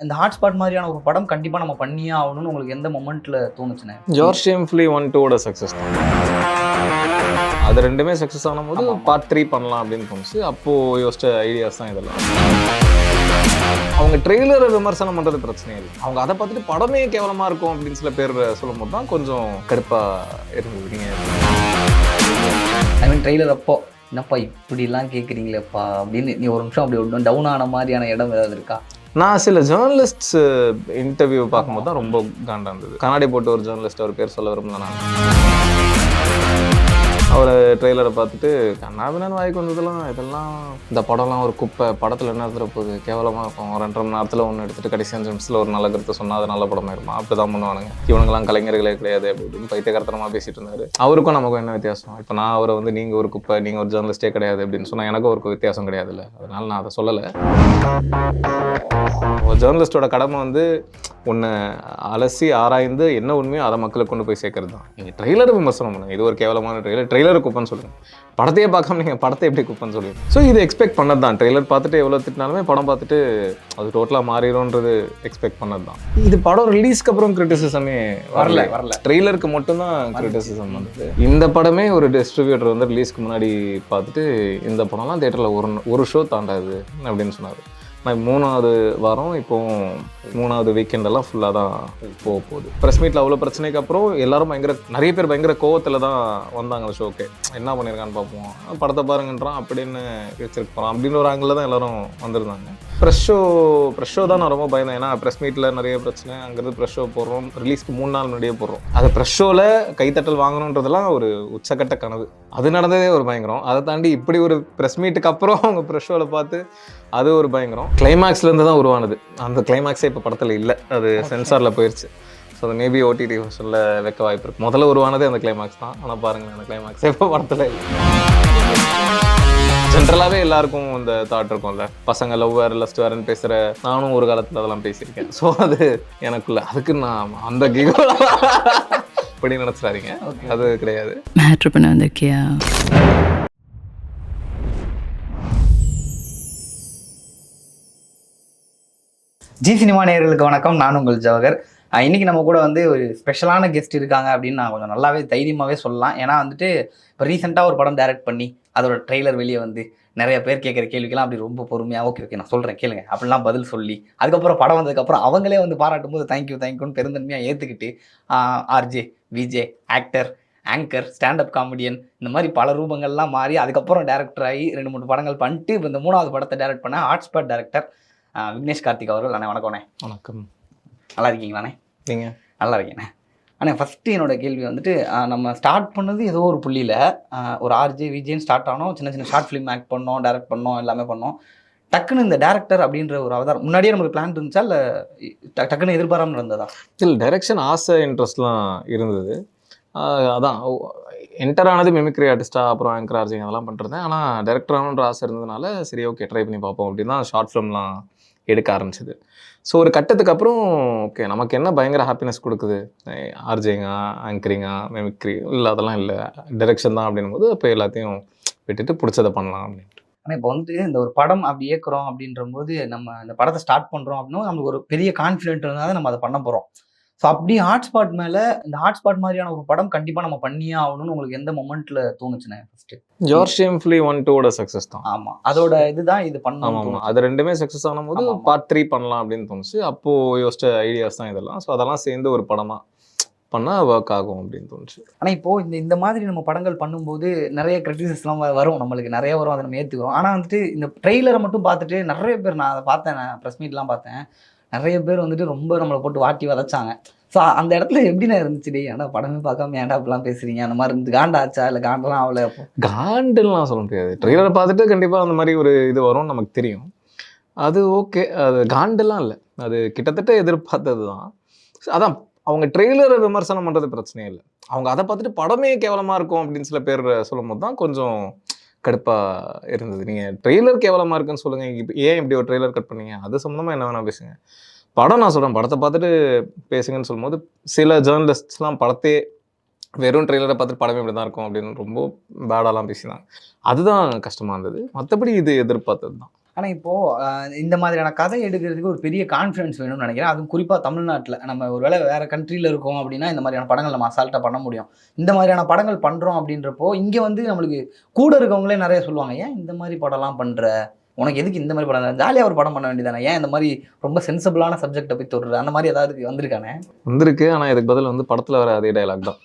இந்த ஹாட்ஸ்பாட் மாதிரியான ஒரு படம் கண்டிப்பா நம்ம பண்ணியே ஆகணும்னு உங்களுக்கு எந்த மொமெண்ட்ல தோணுச்சுண்ணே? ஜோர் ஷேம்ஃபுல்லி ஒன் டூவோட சக்ஸஸ் அது ரெண்டுமே சக்ஸஸ் ஆமா. பார்ட் த்ரீ பண்ணலாம் அப்படின்னு தோணுச்சு. அப்போது யோசிச்ச ஐடியாஸ் தான் இதெல்லாம். அவங்க ட்ரெய்லரை விமர்சனம் பண்ணுறது பிரச்சனை இல்லை. அவங்க அதை பார்த்துட்டு படமே கேவலமாக இருக்கும் அப்படின்னு சில பேர் சொல்லும்போது தான் கொஞ்சம் கடுப்பாக இருந்தது நீங்கள் ஐ மீன் ட்ரெய்லர் அப்போ என்னப்பா இப்படிலாம் கேட்குறீங்களேப்பா அப்படின்னு நீ ஒரு நிமிஷம் அப்படி டவுன் ஆன மாதிரியான இடம் ஏதாவது இருக்கா? நான் சில ஜேர்னலிஸ்ட்ஸ் இன்டர்வியூ பார்க்கும்போது தான் ரொம்ப காண்டா இருந்தது. கண்ணாடி போட்டு ஒரு ஜேர்னலிஸ்ட் அவர் பேர் சொல்ல விரும்பல நான். அவர் ட்ரெய்லரை பார்த்துட்டு கண்ணாபின்னு வாய்க்கு வந்ததெல்லாம் இதெல்லாம் இந்த படம்லாம் ஒரு குப்பை. படத்தில் என்ன எடுத்துகிற போகுது? கேவலமாக இருக்கும். ஒரு ரெண்டரை மணி நேரத்தில் ஒன்று எடுத்துட்டு கடைசி அஞ்சு நிமிஷத்தில் ஒரு நல்ல கருத்தை சொன்னால் அது நல்ல படமாக இருக்குமா அப்படி தான் பண்ணுவானுங்க. இவனுங்களாம் கலைஞர்களே கிடையாது அப்படின்னு இப்படின்னு பைத்தியகரத்தனமாக பேசிட்டு இருந்தாரு. அவருக்கும் நமக்கும் என்ன வித்தியாசம்? இப்போ நான் அவரை வந்து நீங்கள் ஒரு குப்பை நீங்கள் ஒரு ஜேர்னலிஸ்டே கிடையாது அப்படின்னு சொன்னால் எனக்கும் ஒரு வித்தியாசம் கிடையாதுல்ல. அதனால நான் அதை சொல்லலை. ஒரு ஜேர்னலிஸ்டோட கடமை வந்து ஒன்று அலசி ஆராய்ந்து என்ன உண்மையோ அதை மக்களுக்கு கொண்டு போய் சேர்க்கறது தான் நீங்கள் ட்ரெய்லர் விமர்சனம் பண்ணுங்க. இது ஒரு கேவலமான ட்ரெய்லர் ட்ரெய்லர் குப்பன்னு சொல்லுங்க. படத்தையே பார்க்காம நீங்கள் படத்தை எப்படி குப்பன்னு சொல்லுவீங்க? ஸோ இது எக்ஸ்பெக்ட் பண்ணது தான் ட்ரெய்லர் பார்த்துட்டு எவ்வளோ திட்டினாலுமே படம் பார்த்துட்டு அது டோட்டலாக மாறிடும்ன்றது எக்ஸ்பெக்ட் பண்ணது தான் இது படம் ரிலீஸ்க்கு அப்புறம் கிரிட்டிசிசமே வரல. வரல ட்ரெய்லருக்கு மட்டும்தான் கிரிட்டிசிசம் வந்தது இந்த படமே ஒரு டிஸ்ட்ரிபியூட்டர் வந்து ரிலீஸ்க்கு முன்னாடி பார்த்துட்டு இந்த படம்லாம் தேட்டரில் ஒரு ஒரு ஷோ தாண்டாது அப்படின்னு சொன்னார். நான் மூணாவது வாரம் இப்போ மூணாவது வீக்கெண்டெல்லாம் ஃபுல்லாக தான் போக போகுது. ப்ரெஸ் மீட்டில் அவ்வளோ பிரச்சனைக்கு அப்புறம் எல்லாரும் பயங்கர நிறைய பேர் பயங்கர கோவத்தில் தான் வந்தாங்க அந்த ஷோக்கு என்ன பண்ணியிருக்கான்னு பார்ப்போம். படத்தை பாருங்கன்றான் அப்படின்னு வச்சிருக்க போகிறோம் அப்படின்னு ஒரு ஆங்கிளில் தான் எல்லாரும் வந்திருந்தாங்க. ப்ரெஷ் ஷோ ப்ரெஷ் ஷோ தான் நான் ரொம்ப பயந்தேன். ஏன்னா ப்ரெஸ் மீட்டில் நிறைய பிரச்சனை. அங்கேருந்து ப்ரெஷ் ஷோ போடுறோம். ரிலீஸ்க்கு மூணு நாள் முன்னாடியே போடுறோம். அது ப்ரெஷ் ஷோவில் கைத்தட்டல் வாங்கணுன்றதெல்லாம் ஒரு உச்சக்கட்ட கனவு. அது நடந்ததே ஒரு பயங்கரம். அதை தாண்டி இப்படி ஒரு ப்ரெஸ் மீட்டுக்கு அப்புறம் அவங்க ப்ரெஷ் ஷோவில் பார்த்து அது ஒரு பயங்கரம். கிளைமேக்ஸ்லேருந்து தான் உருவானது. அந்த கிளைமேக்ஸே இப்போ படத்தில் இல்லை. அது சென்சாரில் போயிடுச்சு ஸோ அது மேபி ஓடிடி சொல்ல வைக்க வாய்ப்பு இருக்கு. முதல்ல உருவானதே அந்த கிளைமேக்ஸ் தான். ஆனால் பாருங்களேன் அந்த கிளைமேக்ஸ் இப்போ படத்தில் இல்லை. ஜென்ரலாகவே எல்லாருக்கும் இந்த தாட் இருக்கும்ல. பசங்க லவ் வேறு லஸ்ட் வேறுன்னு பேசுகிற நானும் ஒரு காலத்தில் அதெல்லாம் பேசியிருக்கேன். ஸோ அது எனக்குள்ள. அதுக்கு நான் அந்த கிகோ இப்படி நினச்சிடாதீங்க. அது கிடையாது. மேட்ரு பண்ண வந்திருக்கியா? ஜி சினிமா நேயர்களுக்கு வணக்கம். நான் உங்கள் ஜவஹர் அஹ் இன்னைக்கு நம்ம கூட வந்து ஒரு ஸ்பெஷலான கெஸ்ட் இருக்காங்க அப்படின்னு நான் கொஞ்சம் நல்லாவே தைரியமாகவே சொல்லலாம். ஏன்னா வந்துட்டு இப்போ ரீசெண்டாக ஒரு படம் டைரக்ட் பண்ணி அதோட ட்ரெய்லர் வெளியே வந்து நிறைய பேர் கேட்குற கேள்விக்கெல்லாம் அப்படி ரொம்ப பொறுமையாக ஓகே ஓகே நான் சொல்கிறேன் கேளுங்க. அப்படிலாம் பதில் சொல்லி அதுக்கப்புறம் படம் வந்ததுக்கப்புறம் அவங்களே வந்து பாராட்டும் போது தேங்க்யூ தேங்க்யூன்னு பெருந்தன்மையாக ஏற்றுக்கிட்டு RJ VJ actor anchor stand up comedian இந்த மாதிரி பல ரூபங்கள்லாம் மாறி அதுக்கப்புறம் டேரக்டர் ஆகி ரெண்டு மூணு படங்கள் பண்ணிட்டு இப்போ இந்த மூணாவது படத்தை டைரக்ட் பண்ண ஹாட்ஸ்பாட் டேரக்டர் விக்னேஷ் கார்த்திக் அவர்கள். அண்ணே வணக்கம்ண்ணே வணக்கம். நல்லா இருக்கீங்களாண்ணே நீங்கள் நல்லா இருக்கேண்ணே அண்ணே. ஃபஸ்ட்டு என்னோட கேள்வி வந்துட்டு நம்ம ஸ்டார்ட் பண்ணது ஏதோ ஒரு புள்ளியில் ஒரு ஆர்ஜே விஜேன்னு ஸ்டார்ட் ஆனோம். சின்ன சின்ன ஷார்ட் ஃபிலிம் ஆக்ட் பண்ணோம் டைரக்ட் பண்ணோம் எல்லாமே பண்ணோம். டக்குன்னு இந்த டேரக்டர் அப்படின்ற ஒரு அவதாரம். முன்னாடியே நமக்கு பிளான் இருந்துச்சா? இல்லை டக்குன்னு எதிர்பாராமல் இருந்ததா இல்லை டைரக்ஷன் ஆசை இன்ட்ரெஸ்ட்லாம் இருந்தது. அதான். என்டர் ஆனது மிமிக்ரி ஆர்டிஸ்ட்டாக அப்புறம் ஆங்கர் ஆர்ஜிங் அதெல்லாம் பண்ணிருந்தேன் ஆனால் டேரக்டர் ஆகணுன்ற ஆசை இருந்ததுனால சரி ஓகே ட்ரை பண்ணி பார்ப்போம் அப்படின்னு தான் ஷார்ட் ஃபிலிம்லாம் எடுக்க ஆரம்பிச்சிது. ஸோ ஒரு கட்டத்துக்கு அப்புறம் ஓகே நமக்கு என்ன பயங்கர ஹாப்பினஸ் கொடுக்குது? ஆர்ஜிங்கா ஆங்கரிங்கா மிமிக்ரி இல்லை அதெல்லாம் இல்லை. டைரக்ஷன் தான் அப்படின்னும் போது அப்போ எல்லாத்தையும் விட்டுட்டு பிடிச்சதை பண்ணலாம் அப்படின்ட்டு. ஆனால் இப்போ வந்துட்டு இந்த ஒரு படம் அப்படி இயக்குறோம் அப்படின்ற போது நம்ம இந்த படத்தை ஸ்டார்ட் பண்ணுறோம் அப்படின்னா நமக்கு ஒரு பெரிய கான்ஃபிடென்ட் இருந்தால் நம்ம அதை பண்ண போகிறோம் ஸோ அப்படி ஹாட்ஸ்பாட் மேலே இந்த ஹாட்ஸ்பாட் மாதிரியான ஒரு படம் கண்டிப்பாக நம்ம பண்ணியே ஆகணும்னு உங்களுக்கு எந்த மொமெண்ட்டில் தோணுச்சுண்ணே ஃபஸ்ட்டு ஜோர் ஷேம்ஃபுல்லி ஒன் டூவோட சக்ஸஸ் தான். ஆமாம் அதோட இதுதான் இது ஆமாம் பண்ணணும் ஆமாம் அது ரெண்டுமே சக்ஸஸ் ஆமா, ஆமா. பார்ட் த்ரீ பண்ணலாம் அப்படின்னு தோணுச்சு. அப்போது யோசிச்ச ஐடியாஸ் தான் இதெல்லாம். ஸோ அதெல்லாம் சேர்ந்து ஒரு படமாக பண்ணால் ஒர்க் ஆகும் அப்படின்னு தோணுச்சு. ஆனால் இப்போ இந்த இந்த மாதிரி நம்ம படங்கள் பண்ணும்போது நிறைய கிரிட்டிசிஸ்லாம் வரும். நம்மளுக்கு நிறைய வரும். அதை நம்ம ஏற்றுக்கிறோம் ஆனால் வந்துட்டு இந்த ட்ரெய்லரை மட்டும் பார்த்துட்டு நிறைய பேர் நான் அதை பார்த்தேன். நான் ப்ரெஸ் மீட்லாம் பார்த்தேன். நிறைய பேர் வந்துட்டு ரொம்ப நம்மளை போட்டு வாட்டி வதச்சாங்க. ஸோ அந்த இடத்துல எப்படிண்ணே இருந்துச்சு? டேய் ஆனால் படமே பார்க்காம ஏன்டா அப்படிலாம் பேசுறீங்க? அந்த மாதிரி இருந்து காண்டாச்சா இல்லை காண்டெல்லாம் அப்போ? காண்டுலாம் சொல்ல முடியாது. ட்ரெய்லரை பார்த்துட்டு கண்டிப்பாக அந்த மாதிரி ஒரு இது வரும்னு நமக்கு தெரியும். அது ஓகே அது காண்டுலாம் இல்லை. அது கிட்டத்தட்ட எதிர்பார்த்தது தான் அதான் அவங்க ட்ரெய்லரை விமர்சனம் பண்ணுறது பிரச்சனை இல்லை. அவங்க அதை பார்த்துட்டு படமே கேவலமாக இருக்கும் அப்படின்னு சில பேர் சொல்லும்போது தான் கொஞ்சம் கடுப்பாக இருந்தது. நீங்கள் ட்ரெய்லர் கேவலமாக இருக்குன்னு சொல்லுங்கள் இப்போ ஏன் இப்படி ஒரு ட்ரெய்லர் கட் பண்ணீங்க? அது சம்மந்தமாக என்ன வேணால் பேசுங்க. படம் நான் சொல்கிறேன் படத்தை பார்த்துட்டு பேசுங்கன்னு சொல்லும்போது சில ஜேர்னலிஸ்ட்ஸ்லாம் படத்தையே வெறும் ட்ரெய்லரை பார்த்துட்டு படமே இப்படி தான் இருக்கும் அப்படின்னு ரொம்ப பேடாலாம் பேசினாங்க. அதுதான் கஷ்டமாக இருந்தது. மற்றபடி இது எதிர்பார்த்தது தான் ஆனால் இப்போது இந்த மாதிரியான கதை எடுக்கிறதுக்கு ஒரு பெரிய கான்ஃபிடன்ஸ் வேணும்னு நினைக்கிறேன். அதுவும் குறிப்பாக தமிழ்நாட்டில். நம்ம ஒரு வேளை வேறு கண்ட்ரியில் இருக்கோம் அப்படின்னா இந்த மாதிரியான படங்கள் நம்ம அசால்ட்டாக பண்ண முடியும். இந்த மாதிரியான படங்கள் பண்ணுறோம் அப்படின்றப்போ இங்கே வந்து நம்மளுக்கு கூட இருக்கவங்களே நிறைய சொல்லுவாங்க ஏன் இந்த மாதிரி படம்லாம் பண்ணுற உனக்கு எதுக்கு இந்த மாதிரி படம்? ஜாலியாக ஒரு படம் பண்ண வேண்டியதானே ஏன் இந்த மாதிரி ரொம்ப சென்சிபிளான சப்ஜெக்டை போய் தொடுற? அந்த மாதிரி ஏதாவது வந்திருக்கானே? வந்திருக்கு. ஆனால் இதுக்கு பதில் வந்து படத்தில் வர அதே டைலாக் தான்.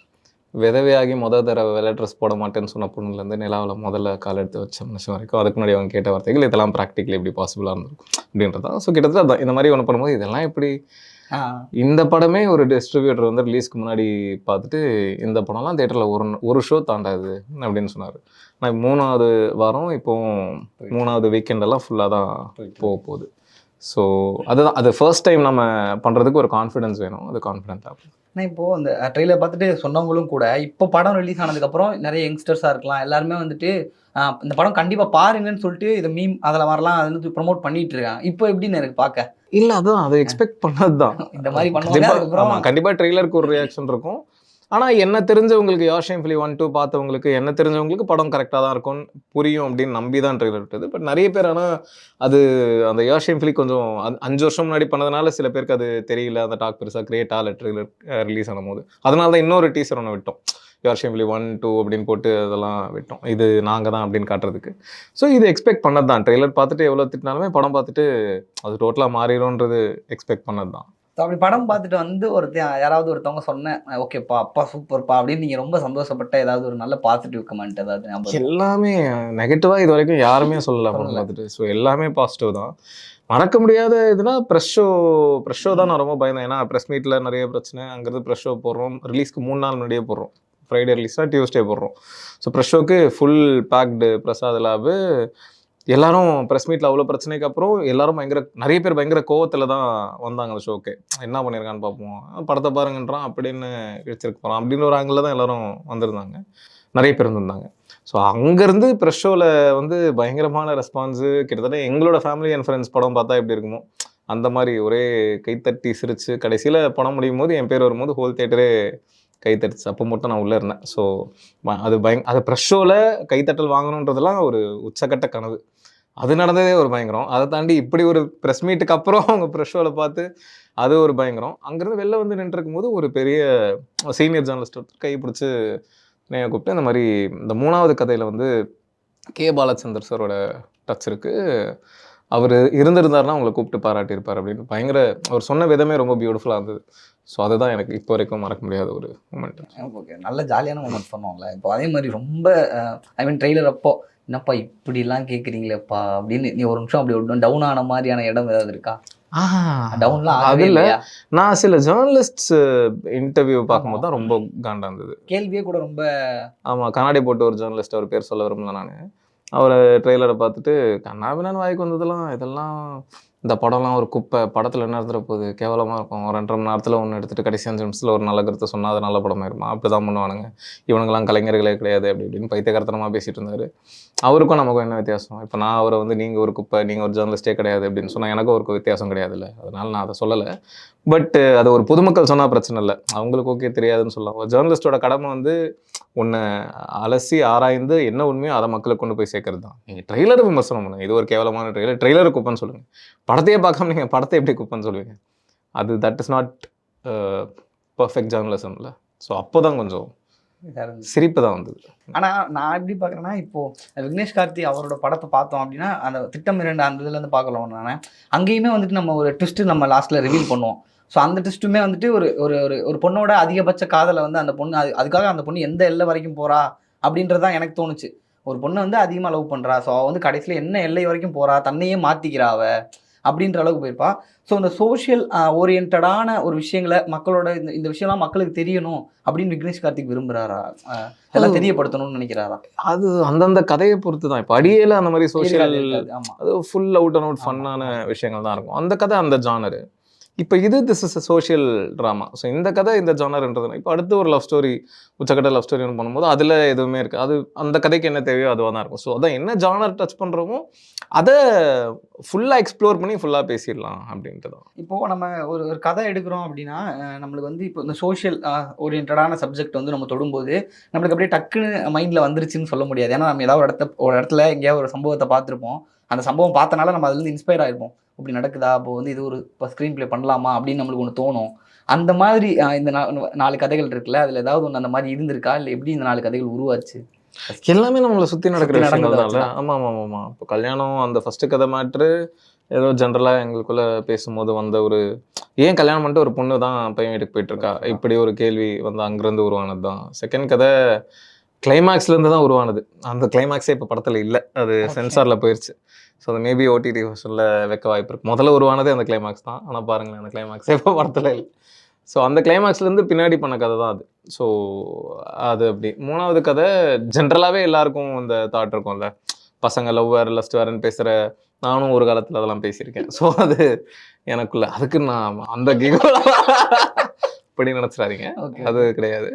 விதவையாகி முத தடவை வெள்ளை ட்ரெஸ் போட மாட்டேன்னு சொன்ன பொண்ணுலேருந்து நிலாவில் முதல்ல கால் எடுத்து வச்ச நிமிஷம் வரைக்கும் அதுக்கு முன்னாடி அவங்க கேட்ட வார்த்தைகள் இதெல்லாம் ப்ராக்டிக்கலி எப்படி பாசிபிளாக இருந்திருக்கும்? அப்படின்றது தான். ஸோ கிட்டத்தட்ட அதான். இந்த மாதிரி ஒன்று பண்ணும்போது இதெல்லாம் எப்படி? இந்த படமே ஒரு டிஸ்ட்ரிபியூட்டர் வந்து ரிலீஸ்க்கு முன்னாடி பார்த்துட்டு இந்த படம்லாம் தேட்டரில் ஒரு ஒரு ஷோ தாண்டாது அப்படின்னு சொன்னார். நான் மூணாவது வாரம் இப்போ மூணாவது வீக்கெண்டெல்லாம் ஃபுல்லாக தான் போக போகுது. ஸோ அதுதான் அது ஃபர்ஸ்ட் டைம் நம்ம பண்ணுறதுக்கு ஒரு கான்ஃபிடன்ஸ் வேணும். அது கான்ஃபிடென்ட்டாக ஆனால் இப்போ இந்த ட்ரெயிலர் பார்த்துட்டு சொன்னவங்களும் கூட இப்போ படம் ரிலீஸ் ஆனதுக்கப்புறம் நிறைய யங்ஸ்டர்ஸாக இருக்கலாம். எல்லாருமே வந்துட்டு இந்த படம் கண்டிப்பாக பாருங்கன்னு சொல்லிட்டு இதை மீம் அதில் வரலாம். அது வந்து ப்ரொமோட் பண்ணிட்டு இருக்காங்க. இப்போ எப்படின்னு எனக்கு பார்க்க? இல்லை அதான் அதை எக்ஸ்பெக்ட் பண்ணது தான் இந்த மாதிரி பண்ணுவாங்க கண்டிப்பா அதுக்கப்புறம் ஆமா, கண்டிப்பா ட்ரெய்லருக்கு ஒரு ரியாக்ஷன் இருக்கும். ஆனால் என்ன தெரிஞ்சவங்களுக்கு யாஷேம் ஃபிலி ஒன் டூ பார்த்தவங்களுக்கு என்ன தெரிஞ்சவங்களுக்கு படம் கரெக்டாக தான் இருக்கும் புரியும் அப்படின்னு நம்பி தான் ட்ரெய்லர் விட்டது. பட் நிறைய பேர் ஆனால் அது அந்த யாஷேம் ஃபிலி கொஞ்சம் அஞ்சு வருஷம் முன்னாடி பண்ணதுனால சில பேருக்கு அது தெரியல அந்த டாக் பெருசாக கிரியேட் ஆகல ட்ரெய்லர் ரிலீஸ் ஆனும்போது அதனால தான் இன்னொரு டீசர் ஒன்று விட்டோம். யாஷேம் ஃபிலி ஒன் டூ அப்படின்னு போட்டு அதெல்லாம் விட்டோம். இது நாங்கள் தான் அப்படின்னு காட்டுறதுக்கு. ஸோ இது எக்ஸ்பெக்ட் பண்ணது தான். ட்ரெய்லர் பார்த்துட்டு எவ்வளோ திட்டினாலுமே படம் பார்த்துட்டு அது டோட்டலாக மாறிடும்ன்றது எக்ஸ்பெக்ட் பண்ணது தான். So, அப்படி படம் பார்த்துட்டு வந்து ஒருத்தன் யாராவது ஒருத்தவங்க சொன்னேன் ஓகேப்பா அப்பா சூப்பர்ப்பா அப்படின்னு நீங்கள் ரொம்ப சந்தோஷப்பட்ட ஏதாவது ஒரு நல்ல பாசிட்டிவ் கமெண்ட் ஏதாவது? எல்லாமே நெகட்டிவாக இது வரைக்கும் யாருமே சொல்லல படம். பார்த்துட்டு. ஸோ எல்லாமே பாசிட்டிவ் தான். மறக்க முடியாத இதுனா ப்ரெஷ் ஷோ ப்ரெஷ் ஷோ தான் நான் ரொம்ப பயந்தேன். ஏன்னா ப்ரெஸ் மீட்டில் நிறைய பிரச்சனை. அங்கேருந்து ப்ரெஷ் ஷோ போடுறோம். ரிலீஸ்க்கு மூணு நாள் முன்னாடியே போடுறோம். ஃப்ரைடே ரிலீஸ்னால் டியூஸ்டே போடுறோம். ஸோ ப்ரெஷ் ஷோக்கு ஃபுல் பேக்டு பிரசாத் லேபு எல்லாரும் ப்ரெஸ் மீட்டில் அவ்வளோ பிரச்சனைக்கு அப்புறம் எல்லாரும் பயங்கர நிறைய பேர் பயங்கர கோவத்தில் தான் வந்தாங்க அந்த ஷோக்கு என்ன பண்ணியிருக்கான்னு பார்ப்போம் படத்தை பாருங்கன்றான் அப்படின்னு இழிச்சிருக்க போகிறான் அப்படின்னு ஒரு ஆங்கிளில் தான் எல்லாரும் வந்திருந்தாங்க. நிறைய பேர் வந்திருந்தாங்க. ஸோ அங்கேருந்து ப்ரெஷ் ஷோவில் வந்து பயங்கரமான ரெஸ்பான்ஸு கிட்டத்தட்ட எங்களோட ஃபேமிலி அண்ட் ஃப்ரெண்ட்ஸ் படம் பார்த்தா எப்படி இருக்குமோ அந்த மாதிரி ஒரே கைத்தட்டி சிரித்து கடைசியில் படம் முடியும் போது என் பேர் வரும்போது ஹோல் தேட்டரே கைத்தட்டுச்சு. அப்போ மட்டும் நான் உள்ளே இருந்தேன். ஸோ அது பயங் அது ப்ரெஷ் ஷோவில் கைத்தட்டல் வாங்கணுன்றதுலாம் ஒரு உச்சக்கட்ட கனவு. அது நடந்ததே ஒரு பயங்கரம். அதை தாண்டி இப்படி ஒரு ப்ரெஸ் மீட்டுக்கு அப்புறம் அவங்க ப்ரெஷ் ஷோவில் பார்த்து அது ஒரு பயங்கரம். அங்கேருந்து வெளில வந்து நின்றுருக்கும் போது ஒரு பெரிய சீனியர் ஜேர்னலிஸ்ட் ஒருத்தர் கை பிடிச்சி என்னைய கூப்பிட்டு இந்த மாதிரி இந்த மூணாவது கதையில் வந்து கே. பாலச்சந்தர் சாரோட டச் இருக்குது அவர் இருந்திருந்தாருன்னா உங்களை கூப்பிட்டு பாராட்டியிருப்பார் அப்படின்னு. பயங்கர அவர் சொன்ன விதமே ரொம்ப பியூட்டிஃபுல்லாக இருந்தது. ஸோ அதுதான் எனக்கு இப்போ வரைக்கும் மறக்க முடியாத ஒரு மூமெண்ட் ஓகே நல்ல ஜாலியான மூமெண்ட் சொன்னோம்ல. இப்போ அதே மாதிரி ரொம்ப ஐ மீன் ட்ரெய்லர் அப்போ என்னப்பா இப்படிலாம் கேட்குறீங்களேப்பா அப்படின்னு நீ ஒரு நிமிஷம் அப்படி டவுன் ஆன மாதிரியான இடம் ஏதாவது இருக்கா? டவுன்லாம் ஆகவே அதில் இல்லையா? நான் சில ஜேர்னலிஸ்ட்ஸ் இன்டர்வியூ பார்க்கும்போது தான் ரொம்ப காண்டா இருந்தது. கேள்வியே கூட ரொம்ப ஆமாம் கண்ணாடி போட்டு ஒரு ஜேர்னலிஸ்ட் அவர் பேர் சொல்ல விரும்பல நான். அவரை ட்ரெய்லரை பார்த்துட்டு கண்ணாபினான் வாய்க்கு வந்ததெல்லாம் இதெல்லாம் இந்த படம்லாம் ஒரு குப்பை படத்தில் என்ன இருந்துட போகுது? கேவலமாக இருக்கும். ஒரு ரெண்டரை மணி நேரத்தில் ஒன்று எடுத்துகிட்டு கடைசி அஞ்சு நிமிஷத்தில் ஒரு நல்ல கருத்தை சொன்னால் அது நல்ல படமாயிருமா அப்படி தான் பண்ணுவானுங்க. இவனுங்கெல்லாம் கலைஞர்களே கிடையாது அப்படி இப்படின்னு பைத்தியகரத்தனமாக பேசிகிட்டு இருந்தார். அவருக்கும் நமக்கும் என்ன வித்தியாசம்? இப்போ நான் அவரை வந்து நீங்கள் ஒரு குப்பை நீங்கள் ஒரு ஜேர்னலிஸ்டே கிடையாது அப்படின்னு சொன்னால் எனக்கும் ஒரு வித்தியாசம் கிடையாதுல்ல. அதனால் நான் அதை சொல்லலை. பட் அது ஒரு பொதுமக்கள் சொன்னால் பிரச்சனை இல்லை. அவங்களுக்கு ஓகே தெரியாதுன்னு சொல்லலாம். ஒரு ஜேர்னலிஸ்டோட கடமை வந்து உன்னை அலசி ஆராய்ந்து என்ன உண்மையோ அதை மக்களுக்கு கொண்டு போய் சேர்க்கறது தான் நீங்கள் ட்ரெய்லர் விமர்சனம் பண்ணுங்கள் இது ஒரு கேவலமான ட்ரெய்லர் ட்ரெய்லர் குப்பைன்னு சொல்லுங்கள் படத்தையே பார்க்காம நீங்கள் படத்தை எப்படி குப்பைன்னு சொல்லுவீங்க அது தட் இஸ் நாட் பர்ஃபெக்ட் ஜேர்னலிசம்ல ஸோ அப்போ தான் கொஞ்சம் சிரிப்பு தான் வந்தது. ஆனா நான் எப்படி பார்க்குறேன்னா இப்போ விக்னேஷ் கார்த்தி அவரோட படத்தை பார்த்தோம் அப்படின்னா அந்த திட்டம் இரண்டு அந்த இதுல இருந்து பார்க்கலாம் நான். அங்கேயுமே வந்துட்டு நம்ம ஒரு ட்விஸ்ட் நம்ம லாஸ்ட்ல ரிவீல் பண்ணுவோம். ஸோ அந்த ட்விஸ்ட்டுமே வந்துட்டு ஒரு ஒரு ஒரு பொண்ணோட அதிகபட்ச காதலை வந்து அந்த பொண்ணு அது அதுக்காக அந்த பொண்ணு எந்த எல்லை வரைக்கும் போறா அப்படின்றது தான் எனக்கு தோணுச்சு. ஒரு பொண்ணை வந்து அதிகமாக லவ் பண்ணுறா ஸோ அவள் வந்து கடைசியில் என்ன எல்லை வரைக்கும் போறா தன்னையே மாற்றிக்கிறா அவ. அப்படின்ற அளவுக்கு போயிருப்பா. ஸோ இந்த சோஷியல் ஓரியன்டான ஒரு விஷயங்களை மக்களோட இந்த இந்த விஷயம்லாம் மக்களுக்கு தெரியணும் அப்படின்னு விக்னேஷ் கார்த்திக் விரும்புறாரா? அஹ் எல்லாம் தெரியப்படுத்தணும்னு நினைக்கிறாரா? அது அந்தந்த கதையை பொறுத்து தான். இப்போ அடியேல அந்த மாதிரி சோஷியல் அது ஃபுல் அவுட் அண்ட் அவுட். ஃபன்னான விஷயங்கள் தான் இருக்கும். அந்த கதை அந்த ஜானரு இப்போ இது this is social drama so இந்த கதை இந்த ஜானர்ன்றது இப்போ அடுத்து ஒரு லவ் ஸ்டோரி உச்சக்கட்ட லவ் ஸ்டோரி ஒன்று பண்ணும்போது அதில் எதுவுமே இருக்குது அது அந்த கதைக்கு என்ன தேவையோ அதுவாக தான் இருக்கும். ஸோ அதான் என்ன ஜானர் டச் பண்ணுறோமோ அதை ஃபுல்லாக எக்ஸ்ப்ளோர் பண்ணி ஃபுல்லாக பேசிடலாம் அப்படின்ட்டு தான். நம்ம ஒரு ஒரு கதை எடுக்கிறோம் அப்படின்னா நம்மளுக்கு வந்து இப்போ இந்த சோஷியல் ஓரியன்டான சப்ஜெக்ட் வந்து நம்ம தொடும்போது நம்மளுக்கு அப்படியே டக்குன்னு மைண்டில் வந்துருச்சுன்னு சொல்ல முடியாது. ஏன்னா நம்ம ஏதாவது ஒரு இடத்த ஒரு இடத்துல எங்கேயாவது ஒரு சம்பவத்தை பார்த்துருப்போம். அந்த சம்பவம் பார்த்தனால நம்ம அதுலேருந்து இன்ஸ்பயர் ஆயிருப்போம். இப்படி நடக்குதா? அப்போ வந்து இது ஒரு இப்போ ஸ்க்ரீன் ப்ளே பண்ணலாமா? அப்படின்னு நம்மளுக்கு ஒன்று தோணும். அந்த மாதிரி இந்த நாலு கதைகள் இருக்குல்ல அதில் ஏதாவது ஒன்று அந்த மாதிரி இருந்திருக்கா? இல்லை எப்படி இந்த நாலு கதைகள் உருவாச்சு? எல்லாமே நம்மளை சுற்றி நடக்கிற விஷயங்கள் ஆமாம் ஆமாம் ஆமாம் இப்போ கல்யாணம் அந்த ஃபர்ஸ்ட் கதை மேட்ரு ஏதோ ஜென்ரலாக எங்களுக்குள்ள பேசும்போது வந்த ஒரு ஏன் கல்யாணம் பண்ணிட்டு ஒரு பொண்ணு தான் பையன் வீட்டுக்கு போயிட்டு இருக்கா? இப்படி ஒரு கேள்வி வந்து அங்கேருந்து உருவானது தான் செகண்ட் கதை கிளைமேக்ஸ்ல இருந்து தான் உருவானது. அந்த கிளைமேக்ஸே இப்போ படத்தில் இல்லை. அது. சென்சாரில் போயிடுச்சு ஸோ அது மேபி ஓடிடி ஹோஸ்டலில் வைக்க வாய்ப்பு இருக்கு முதல்ல உருவானதே அந்த கிளைமேக்ஸ் தான். ஆனால் பாருங்களேன் அந்த கிளைமேக்ஸ் இப்போ படத்தில் இல்லை. ஸோ அந்த கிளைமேக்ஸ்லேருந்து பின்னாடி பண்ண கதை தான் அது. ஸோ அது அப்படி. மூணாவது கதை ஜென்ரலாகவே எல்லாருக்கும் இந்த தாட் இருக்கும்ல. பசங்க லவ் வேறு லஸ்ட் வேறுன்னு பேசுகிற நானும் ஒரு காலத்தில் அதெல்லாம் பேசியிருக்கேன். ஸோ அது எனக்குள்ள அதுக்கு நான் அந்த கிகோ இப்படி நினச்சிடாதீங்க. அது கிடையாது.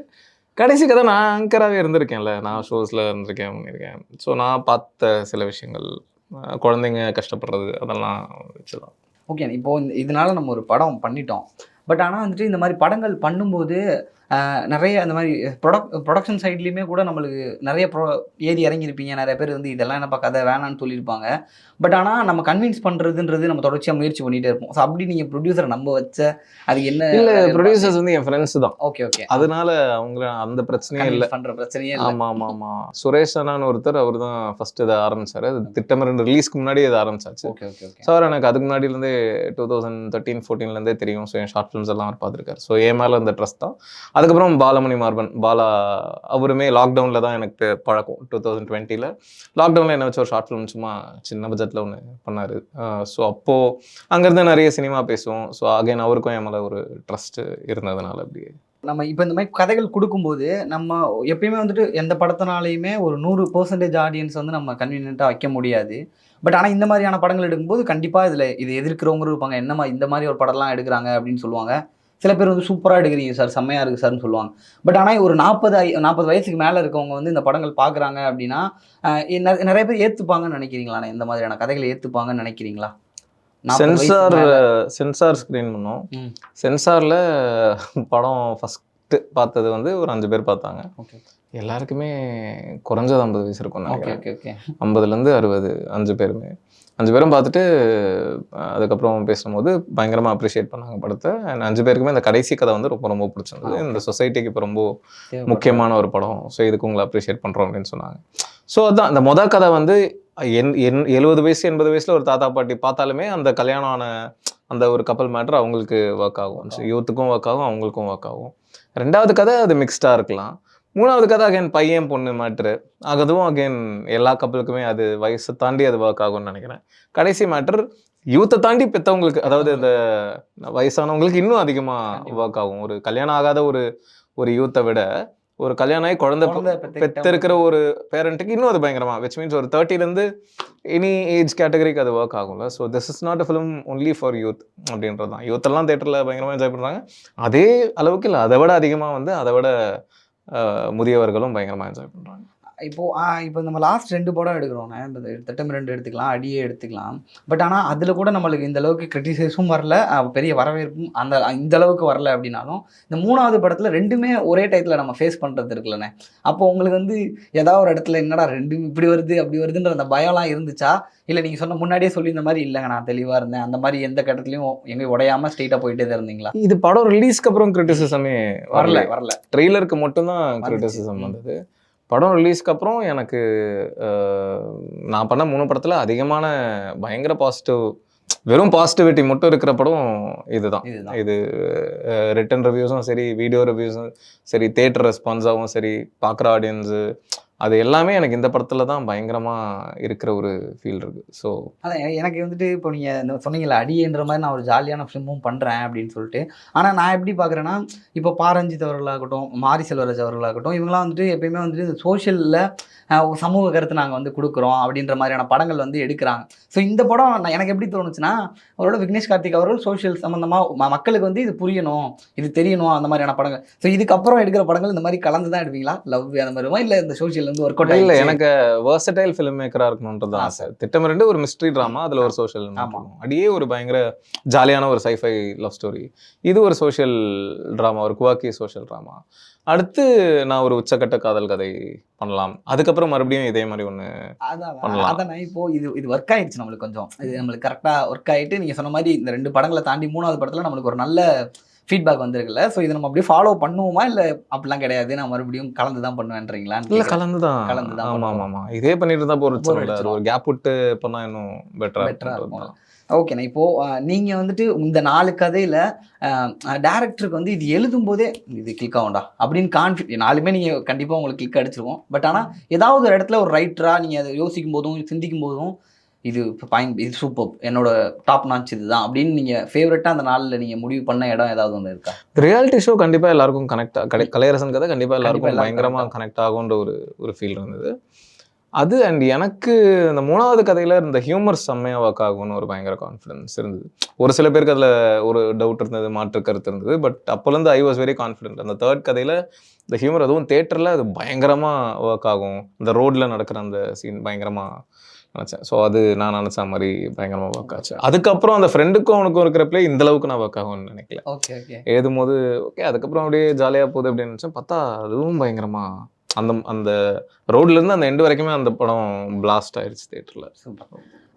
கடைசி கதை நான் ஆங்கராகவே இருந்திருக்கேன்ல. நான் ஷோஸில் இருந்திருக்கேன் பண்ணியிருக்கேன் ஸோ நான் பார்த்த சில விஷயங்கள். குழந்தைங்க கஷ்டப்படுறது அதெல்லாம் வச்சுதான். ஓகே இப்போ இதனால நம்ம ஒரு படம் பண்ணிட்டோம். பட் ஆனால் வந்துட்டு இந்த மாதிரி படங்கள் பண்ணும்போது நிறைய அந்த மாதிரி ப்ரொடக் ப்ரொடக்ஷன் சைட்லேயுமே கூட நம்மளுக்கு நிறைய ப்ரொ ஏறி இறங்கியிருப்பீங்க. நிறைய பேர் வந்து இதெல்லாம் என்னப்பா கதை? வேணான்னு சொல்லியிருப்பாங்க. பட் ஆனால் நம்ம கன்வின்ஸ் பண்ணுறதுன்றது நம்ம தொடர்ச்சியாக முயற்சி பண்ணிகிட்டே இருப்போம். ஸோ அப்படி நீங்கள் ப்ரொடியூசரை நம்ப வச்ச அது என்ன இல்லை ப்ரொடியூசர்ஸ் வந்து என் ஃப்ரெண்ட்ஸ் தான். ஓகே ஓகே அதனால அவங்க அந்த பிரச்சனையே இல்லை. பண்ணுற பிரச்சனையே இல்லை. ஆமா ஆமா ஆமா. சுரேஷ் அண்ணான்னு ஒருத்தர் அவர் தான் ஃபர்ஸ்ட் இதை ஆரம்பிச்சாரு. அது திட்டமிரண்டு ரிலீஸ்க்கு முன்னாடி இதை ஆரம்பிச்சாச்சு. ஓகே ஓகே ஸோ அவர் எனக்கு அதுக்கு முன்னாடிலேருந்தே டூ தௌசண்ட் தேர்ட்டீன் ஃபோர்டீன்லேருந்தே தெரியும். ஸோ என் ஷார்ட் ஃபிலிம்ஸ் எல்லாம் அவர் பார்த்துருக்காரு. ஸோ என் மேலே இந்த ட்ரஸ்ட் தான். அதுக்கப்புறம் பாலமணி மார்பன் பாலா அவருமே லாக்டவுனில் தான் எனக்கு பழக்கம். டூ தௌசண்ட் டுவெண்ட்டியில் லாக்டவுனில் என்ன வச்சு ஒரு ஷார்ட் ஃபிலிம் சும்மா சின்ன பட்ஜெட்டில் ஒன்று பண்ணார். ஸோ அப்போது அங்கேருந்து நிறைய சினிமா பேசுவோம். ஸோ அகைன் அவருக்கும் என் மேலே ஒரு ட்ரஸ்ட்டு இருந்ததுனால அப்படியே. நம்ம இப்போ இந்த மாதிரி கதைகள் கொடுக்கும்போது நம்ம எப்பயுமே வந்துட்டு எந்த படத்தினாலையுமே ஒரு நூறு பர்சன்டேஜ் ஆடியன்ஸ் வந்து நம்ம கன்வீனியண்ட்டாக வைக்க முடியாது. பட் ஆனால் இந்த மாதிரியான படங்கள் எடுக்கும்போது கண்டிப்பாக இதில் இது எதிர்க்கிறவங்க இருப்பாங்க. என்னம்மா இந்த மாதிரி ஒரு படம்லாம் எடுக்கிறாங்க அப்படின்னு சொல்லுவாங்க. சில பேர் வந்து சூப்பராக எடுக்கிறீங்க சார் செம்மையாக இருக்குது சார்னு சொல்லுவாங்க பட் ஆனால் ஒரு நாற்பது ஐ நாற்பது வயசுக்கு மேலே இருக்கவங்க வந்து இந்த படங்கள் பார்க்குறாங்க அப்படின்னா நிறைய பேர் ஏற்றுப்பாங்கன்னு நினைக்கிறீங்களா இந்த மாதிரியான கதைகளை ஏற்றுப்பாங்கன்னு நினைக்கிறீங்களா 40 வயசுக்கு சென்சார். சென்சார் ஸ்க்ரீன் பண்ணோம். சென்சாரில் படம் ஃபஸ்ட்டு பார்த்தது வந்து ஒரு அஞ்சு பேர் பார்த்தாங்க. எல்லாருக்குமே குறைஞ்சது ஐம்பது வயசு இருக்கும் ஓகே நினைக்கிறேன். ஐம்பதுலேருந்து அறுபது அஞ்சு பேருமே. அஞ்சு பேரும் பார்த்துட்டு அதுக்கப்புறம் பேசும்போது பயங்கரமாக அப்ரிஷியேட் பண்ணாங்க படத்தை. And அஞ்சு பேருக்குமே இந்த கடைசி கதை வந்து ரொம்ப ரொம்ப பிடிச்சிருந்தது. இந்த சொசைட்டிக்கு இப்போ ரொம்ப முக்கியமான ஒரு படம். ஸோ இதுக்கு உங்களை அப்ரிஷியேட் பண்ணுறோம் அப்படின்னு சொன்னாங்க. ஸோ அதான் இந்த மொதல் கதை வந்து என் என் எழுபது வயசு எண்பது வயசில் ஒரு தாத்தா பாட்டி பார்த்தாலுமே அந்த கல்யாணம் ஆன அந்த ஒரு கப்பல் மேட்ரு அவங்களுக்கு ஒர்க் ஆகும். யூத்துக்கும் ஒர்க் ஆகும் அவங்களுக்கும் ஒர்க் ஆகும். ரெண்டாவது கதை அது மிக்ஸ்டாக இருக்கலாம். மூணாவது கதை அகைன் பையன் பொண்ணு மேட்ரு அதுவும் அகைன் எல்லா கப்பலுக்குமே அது வயசை தாண்டி அது ஒர்க் ஆகும்னு நினைக்கிறேன். கடைசி மேட்டர் யூத்தை தாண்டி பெற்றவங்களுக்கு அதாவது இந்த வயசானவங்களுக்கு இன்னும் அதிகமாக. ஒர்க் ஆகும். ஒரு கல்யாணம் ஆகாத ஒரு ஒரு யூத்தை விட ஒரு கல்யாணம் ஆகி குழந்தை இருக்கிற ஒரு பேரண்ட்டுக்கு இன்னும் அது பயங்கரமா விச் மீன்ஸ் ஒரு தேர்ட்டிலேருந்து எனி ஏஜ் கேட்டகரிக்கு அது ஒர்க் ஆகும்ல. So this is not a film only for youth அப்படின்றது தான். யூத் எல்லாம் தேட்டரில் பயங்கரமாக என்ஜாய் பண்ணுறாங்க அதே அளவுக்கு இல்லை அதை விட அதிகமாக வந்து அதை விட முதியவர்களும் பயங்கரமாக என்ஜாய் பண்ணுறாங்க இப்போ ஆ, இப்போ நம்ம லாஸ்ட் ரெண்டு படம் எடுக்கிறோம்னா இப்போ இந்த திட்டம் ரெண்டு எடுத்துக்கலாம் அடியே எடுத்துக்கலாம். பட் ஆனால் அதில் கூட நம்மளுக்கு இந்த அளவுக்கு கிரிட்டிசைஸும் வரல பெரிய வரவேற்பும் அந்த இந்த அளவுக்கு வரல அப்படின்னாலும் இந்த மூணாவது படத்தில் ரெண்டுமே ஒரே டயத்தில் நம்ம ஃபேஸ் பண்ணுறது இருக்குல்லண்ணே. அப்போ உங்களுக்கு வந்து ஏதாவது ஒரு இடத்துல என்னடா ரெண்டும் இப்படி வருது அப்படி வருதுன்ற அந்த பயம்லாம் இருந்துச்சா? இல்லை நீங்கள் சொன்ன முன்னாடியே சொல்லி இந்த மாதிரி இல்லைங்க நான் தெளிவாக இருந்தேன். அந்த மாதிரி எந்த கட்டத்துலையும் எங்கேயும் உடையாமல் ஸ்ட்ரெயிட்டாக போயிட்டே தான் இருந்தீங்களா? இது படம் ரிலீஸ்க்கு அப்புறம் கிரிட்டிசிசமே வரல. வரல ட்ரெய்லருக்கு மட்டும்தான். கிரிட்டிசிசம். வந்தது. படம் ரிலீஸ்க்கு அப்புறம் எனக்கு நான் பண்ண மூணு படத்தில் அதிகமான பயங்கர பாசிட்டிவ் வெறும் பாசிட்டிவிட்டி மட்டும் இருக்கிற படம் இதுதான். இதுதான். இது ரிட்டன் ரிவ்யூஸும் சரி வீடியோ ரிவ்யூஸும் சரி தேட்டர் ரெஸ்பான்ஸாகவும் சரி பார்க்குற ஆடியன்ஸு அது எல்லாமே எனக்கு இந்த படத்தில் தான் பயங்கரமாக இருக்கிற ஒரு ஃபீல் இருக்குது ஸோ அதான் எனக்கு வந்துட்டு இப்போ நீங்கள் சொன்னீங்கல்ல அடின்ற மாதிரி நான் ஒரு ஜாலியான ஃபிலிமும் பண்ணுறேன் அப்படின்னு சொல்லிட்டு. ஆனால் நான் எப்படி பார்க்குறேன்னா இப்போ பாரஞ்சித் அவர்களாகட்டும் மாரி செல்வராஜ் அவர்களாகட்டும் இவங்களாம் வந்துட்டு எப்பயுமே வந்துட்டு சோஷியலில் சமூக கருத்து நாங்கள் வந்து கொடுக்குறோம் அப்படின்ற மாதிரியான படங்கள் வந்து எடுக்கிறாங்க. ஸோ இந்த படம் நான் எனக்கு எப்படி தோணுச்சுன்னா அவரோட விக்னேஷ் கார்த்திக் அவர்கள் சோஷியல் சம்மந்தமாக மக்களுக்கு வந்து இது புரியணும் இது தெரியணும் அந்த மாதிரியான படங்கள். ஸோ இதுக்கப்புறம் எடுக்கிற படங்கள் இந்த மாதிரி கலந்து தான் எடுப்பீங்களா? லவ் அந்த மாதிரிமா இல்லை இந்த சோஷியல் வந்து ஒர்க் அவுட் இல்ல எனக்கு வேர்சடைல் ஃபிலிம் மேக்கரா இருக்கணும்ன்றது தான் ஆசை. திட்டம் ரெண்டு ஒரு மிஸ்ட்ரி ட்ராமா அதுல ஒரு சோஷியல் ஆமா. அடியே ஒரு பயங்கர ஜாலியான ஒரு சைஃபை லவ் ஸ்டோரி இது ஒரு சோஷியல் ட்ராமா ஒரு குவாக்கி சோஷியல் ட்ராமா அடுத்து நான் ஒரு உச்சக்கட்ட காதல் கதை பண்ணலாம். அதுக்கப்புறம் மறுபடியும் இதே மாதிரி அதான் பண்ணலாம். அதான் நான் இப்போ இது இது ஒர்க் ஆயிடுச்சு நம்மளுக்கு கொஞ்சம். இது நம்மளுக்கு கரெக்டா ஒர்க் ஆயிட்டு நீங்க சொன்ன மாதிரி இந்த ரெண்டு படங்களை தாண்டி மூணாவது படத்துல நம்மளுக்கு ஒரு நல்ல ஃபீட்பேக் வந்திருக்குல்ல. ஸோ இதை நம்ம அப்படியே ஃபாலோ பண்ணுவோமா? இல்ல அப்படிலாம் கிடையாது. நான் மறுபடியும் கலந்து தான் பண்ணுவேன்றீங்களா இல்ல கலந்துதான் கலந்துதான் ஆமா பண்ணணும். ஆமா ஆமா. இதே பண்ணிட்டு அது அடிச்சிரும். ஒரு கேப் விட்டு பண்ணா இன்னும் பெட்டரா பெட்டரா இருக்கும். ஓகேண்ணா இப்போ அஹ், நீங்க வந்துட்டு இந்த நாலு கதையில டேரக்டருக்கு வந்து இது எழுதும் போதே இது கிளிக் ஆகும்டா அப்படின்னு கான்ஃபிட் நாலுமே நீங்க கண்டிப்பா உங்களுக்கு கிளிக் அடிச்சிருவோம். பட் ஆனா ஏதாவது ஒரு இடத்துல ஒரு ரைட்டரா நீங்க அதை யோசிக்கும் போதும் சிந்திக்கும் போதும் இது பாயிண்ட் இது சூப்பர் என்னோட டாப் நாச் இதுதான். அப்படின்னு நீங்க ஃபேவரட்டா அந்த நாள்ல நீங்க முடிவு பண்ண இடம் ஏதாவது ஒன்று இருக்கா? ரியாலிட்டி ஷோ கண்டிப்பா எல்லாருக்கும் கனெக்ட் கலையரசன் கதை கண்டிப்பா எல்லாருக்கும் எல்லாருக்கும் பயங்கரமா கனெக்ட் ஆகுன்ற ஒரு ஒரு ஃபீல் இருந்தது. அது அண்ட் எனக்கு அந்த மூணாவது கதையில இந்த ஹியூமர் செம்மையா ஒர்க் ஆகும்னு ஒரு பயங்கர கான்ஃபிடன்ஸ் இருந்தது. ஒரு சில பேருக்கு அதுல ஒரு டவுட் இருந்தது மாற்று கருத்து இருந்தது பட் அப்போலேருந்து ஐ வாஸ் வெரி கான்ஃபிடென்ட் அந்த தேர்ட் கதையில இந்த ஹியூமர் அதுவும் தேட்டரில் அது பயங்கரமா ஒர்க் ஆகும். இந்த ரோட்ல நடக்கிற அந்த சீன் பயங்கரமா நினச்சேன். ஸோ அது நான் நினச்ச மாதிரி பயங்கரமா ஒர்க் ஆச்சு. அதுக்கப்புறம் அந்த ஃப்ரெண்டுக்கும் அவனுக்கும் இருக்கிற play இந்த அளவுக்கு நான் ஒர்க் ஆகும்னு நினைக்கல. ஓகே ஓகே எழுதும் போது ஓகே அதுக்கப்புறம் அப்படியே ஜாலியாக போகுது அப்படின்னு நினச்சேன். பார்த்தா அதுவும் பயங்கரமா அந்த அந்த ரோட்ல இருந்து அந்த எண்டு வரைக்குமே அந்த படம் பிளாஸ்ட் ஆயிடுச்சு தேட்டரில்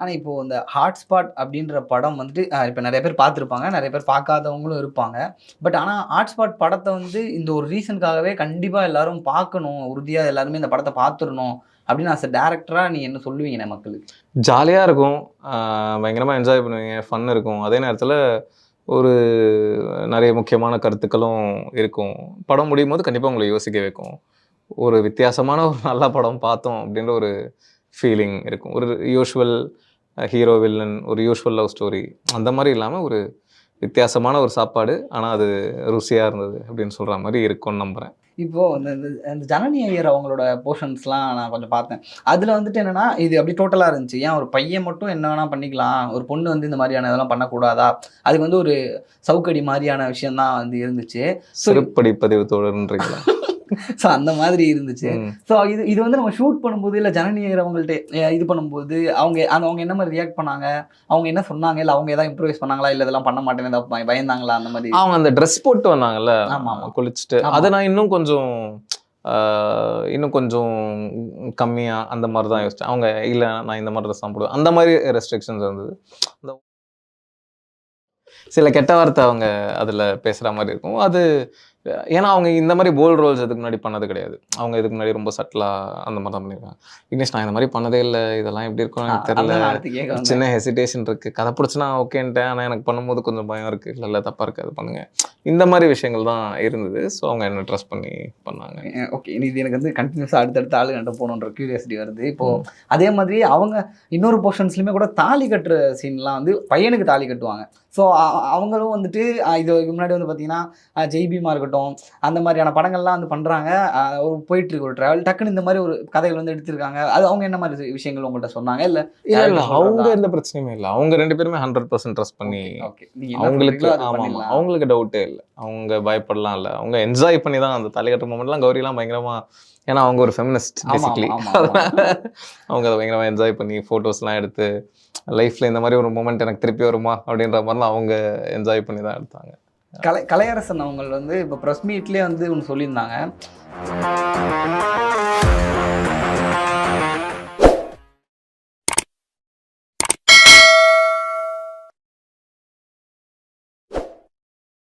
ஆனால் இப்போ இந்த ஹாட்ஸ்பாட் அப்படின்ற படம் வந்துட்டு இப்போ நிறைய பேர் பார்த்துருப்பாங்க. நிறைய பேர் பார்க்காதவங்களும் இருப்பாங்க. பட் ஆனால் ஹாட்ஸ்பாட் படத்தை வந்து இந்த ஒரு ரீசனுக்காகவே கண்டிப்பாக எல்லாரும் பார்க்கணும். உறுதியாக எல்லாருமே இந்த படத்தை பார்த்துடணும். அப்படின்னு அஸ் டேரக்டராக நீ என்ன சொல்லுவீங்க மக்களுக்கு? ஜாலியாக இருக்கும். பயங்கரமாக என்ஜாய் பண்ணுவீங்க. ஃபன் இருக்கும். அதே நேரத்தில் ஒரு நிறைய முக்கியமான கருத்துக்களும் இருக்கும். படம் முடியும் போது கண்டிப்பாக உங்களை யோசிக்க வைக்கும். ஒரு வித்தியாசமான ஒரு நல்ல படம் பார்த்தோம் அப்படின்ற ஒரு ஃபீலிங் இருக்கும். ஒரு யூஷுவல் ஹீரோ வில்லன் ஒரு யூஷுவல் லவ் ஸ்டோரி அந்த மாதிரி இல்லாமல் ஒரு வித்தியாசமான ஒரு சாப்பாடு. ஆனால் அது ருசியாக இருந்தது அப்படின்னு சொல்கிற மாதிரி இருக்கும்னு நம்புகிறேன் இப்போ இந்த இந்த- ஜனனி ஐயர் அவங்களோட போர்ஷன்ஸ்லாம் நான் கொஞ்சம் பார்த்தேன். அதில் வந்துட்டு என்னன்னா இது அப்படி டோட்டலாக இருந்துச்சு. ஏன் ஒரு பையன் மட்டும் என்ன வேணா பண்ணிக்கலாம்? ஒரு பொண்ணு வந்து இந்த மாதிரியான இதெல்லாம் பண்ணக்கூடாதா? அதுக்கு வந்து ஒரு சவுக்கடி மாதிரியான விஷயம் தான் வந்து இருந்துச்சு. சிறுப்படி பதிவு தொடர்ன்றீங்களா ஸோ அந்த மாதிரி இருந்துச்சு. ஸோ இது இது வந்து நம்ம ஷூட் பண்ணும்போது இல்லை ஜனனி ஐயர் அவங்கள்ட்ட இது பண்ணும்போது அவங்க அவங்க என்ன மாதிரி ரியாக்ட் பண்ணாங்க? அவங்க என்ன சொன்னாங்க? இல்லை அவங்க ஏதாவது இம்ப்ரூவைஸ் பண்ணாங்களா? இல்லை இதெல்லாம் பண்ண மாட்டேன்னு பயந்தாங்களா? அந்த மாதிரி? அவங்க அந்த ட்ரெஸ் போட்டு வந்தாங்கல்ல? ஆமா, ஆமா. குளிச்சுட்டு. அதை நான் இன்னும் கொஞ்சம் இன்னும் கொஞ்சம் கம்மியா அந்த மாதிரி தான் யோசிச்சேன். அவங்க இல்ல நான் இந்த மாதிரி ட்ரெஸ் தான் போடுவேன். அந்த மாதிரி ரெஸ்ட்ரிக்ஷன்ஸ் இருந்தது. அந்த சில கெட்ட வார்த்தை அவங்க அதுல பேசுற மாதிரி இருக்கும். அது ஏன்னா அவங்க இந்த மாதிரி போல் ரோல்ஸ் இதுக்கு முன்னாடி பண்ணது கிடையாது. அவங்க இதுக்கு முன்னாடி ரொம்ப சட்டலா அந்த மாதிரி தான் பண்ணியிருக்காங்க. விக்னேஷ் நான் இந்த மாதிரி பண்ணதே இல்லை. இதெல்லாம் எப்படி இருக்கும் எனக்கு தெரியல. சின்ன ஹெசிடேஷன் இருக்கு. கதை பிடிச்சினா ஓகேன்ட்டேன். ஆனால் எனக்கு பண்ணும்போது கொஞ்சம் பயம் இருக்கு. இல்லை இல்லை தப்பா இருக்கு. அது பண்ணுங்க. இந்த மாதிரி விஷயங்கள் தான் இருந்தது. ஸோ அவங்க என்ன ட்ரஸ்ட் பண்ணி பண்ணாங்க. ஓகே இது எனக்கு வந்து கண்டினியூஸாக அடுத்தடுத்த ஆளு கண்டு போகணுன்ற கியூரியாசிட்டி வருது. இப்போ அதே மாதிரி அவங்க இன்னொரு போர்ஷன்ஸ்லையுமே கூட தாலி கட்டுற சீன்லாம் வந்து பையனுக்கு தாலி கட்டுவாங்க. ஸோ அவங்களும் வந்துட்டு இது முன்னாடி வந்து பார்த்தீங்கன்னா அஹ், ஜெய் பீமா இருக்கட்டும் அந்த மாதிரியான படங்கள்லாம் வந்து பண்ணுறாங்க ஒரு போயிட்டு இருக்கு ஒரு ட்ராவல் டக்குன்னு இந்த மாதிரி ஒரு கதைகள் வந்து எடுத்திருக்காங்க. அது அவங்க என்ன மாதிரி விஷயங்கள் உங்கள்கிட்ட சொன்னாங்க? இல்லை இல்ல அவங்க? எந்த பிரச்சனையுமே இல்லை. அவங்க ரெண்டு பேருமே ஹண்ட்ரட் பர்சன்ட் ட்ரஸ்ட் பண்ணி அவங்களுக்கு. அவங்களுக்கு டவுட்டே இல்லை. அவங்க பயப்படலாம் இல்லை. அவங்க என்ஜாய் பண்ணி தான் அந்த தலைக்கட்டுற மூமெண்ட்லாம் கௌரிலாம் பயங்கரமா ஏன்னா அவங்க ஒரு ஃபெமினிஸ்ட் பேசிக்கலி ஆமா, அவங்க அதை பயங்கரமா என்ஜாய் பண்ணி ஃபோட்டோஸ்லாம் எடுத்து லைஃப்ல இந்த மாதிரி ஒரு மூமெண்ட் எனக்கு திருப்பி வருமா அப்படின்ற மாதிரிலாம் அவங்க என்ஜாய் பண்ணி தான் எடுத்தாங்க. கலை கலையரசன் அவங்க வந்து இப்போ ப்ரெஸ் மீட்லேயே வந்து ஒன்று சொல்லியிருந்தாங்க.